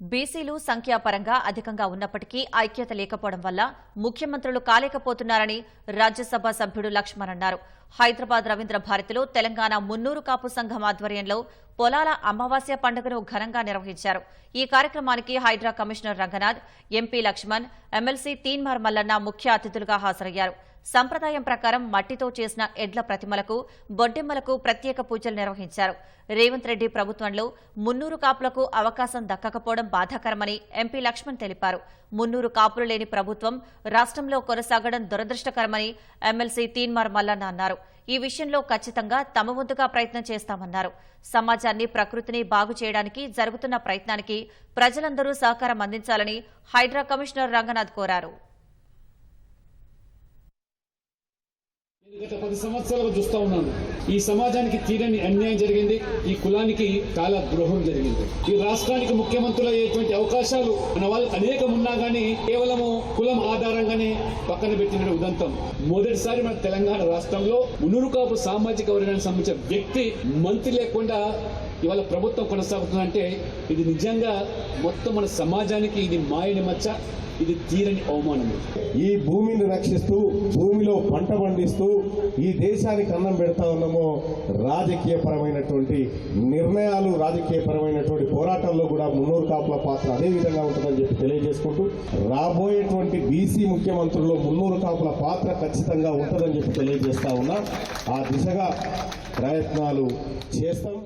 బీసీలు సంఖ్యాపరంగా అధికంగా ఉన్నప్పటికీ ఐక్యత లేకపోవడం వల్ల ముఖ్యమంత్రులు కాలేకపోతున్నారని రాజ్యసభ సభ్యుడు లక్ష్మణ్ అన్నారు. హైదరాబాద్ రవీంద్ర భారతిలో తెలంగాణ మున్నూరు కాపు సంఘం ఆధ్వర్యంలో పొలాల అమావాస్య పండుగను ఘనంగా నిర్వహించారు. ఈ కార్యక్రమానికి HYDRAA commissioner Ranganath MP Laxman MLC Teenmaar Mallanna ముఖ్య అతిథులుగా హాజరయ్యారు. సంప్రదాయం ప్రకారం మట్టితో చేసిన ఎడ్ల ప్రతిమలకు బొడ్డెమ్మలకు ప్రత్యేక పూజలు నిర్వహించారు. రేవంత్ రెడ్డి ప్రభుత్వంలో మున్నూరు కాపులకు అవకాశం దక్కకపోవడం బాధాకరమని ఎంపీ లక్ష్మణ్ తెలిపారు. మున్నూరు కాపులు లేని ప్రభుత్వం రాష్ట్రంలో కొనసాగడం దురదృష్టకరమని ఎమ్మెల్సీ తీన్మార్ మల్లన్న అన్నారు. ఈ విషయంలో ఖచ్చితంగా తమ వంతుగా ప్రయత్నం చేస్తామన్నారు. సమాజాన్ని ప్రకృతిని బాగు చేయడానికి జరుగుతున్న ప్రయత్నానికి ప్రజలందరూ సహకారం అందించాలని హైడ్రా కమిషనర్ రంగనాథ్ కోరారు. గత పది సంవత్సరాలుగా చూస్తా ఉన్నాను. ఈ సమాజానికి తీరని అన్యాయం జరిగింది. ఈ కులానికి చాలా ద్రోహం జరిగింది. ఈ రాష్ట్రానికి ముఖ్యమంత్రులు అయ్యేటువంటి అవకాశాలు మన వాళ్ళకి అనేకం ఉన్నా గానీ కేవలము కులం ఆధారంగానే పక్కన పెట్టిన ఉదంతం. మొదటిసారి మన తెలంగాణ రాష్ట్రంలో మునురు కాపు సామాజిక వర్గానికి సంబంధించిన వ్యక్తి మంత్రి లేకుండా ఇవాళ ప్రభుత్వం కొనసాగుతుందంటే ఇది నిజంగా మొత్తం మన సమాజానికి ఇది మాయని మచ్చ ఇది తీరని అవమానం ఈ భూమిని రక్షిస్తూ భూమిలో పంట పండిస్తూ ఈ దేశానికి అన్నం పెడతా ఉన్నామో రాజకీయపరమైనటువంటి నిర్ణయాలు రాజకీయపరమైనటువంటి పోరాటంలో కూడా మున్నూరు కాపుల పాత్ర అదే విధంగా ఉంటుందని చెప్పి తెలియజేసుకుంటూ రాబోయేటువంటి బీసీ ముఖ్యమంత్రుల్లో మున్నూరు కాపుల పాత్ర ఖచ్చితంగా ఉంటుందని చెప్పి తెలియజేస్తా ఉన్నా. ఆ దిశగా ప్రయత్నాలు చేస్తాం.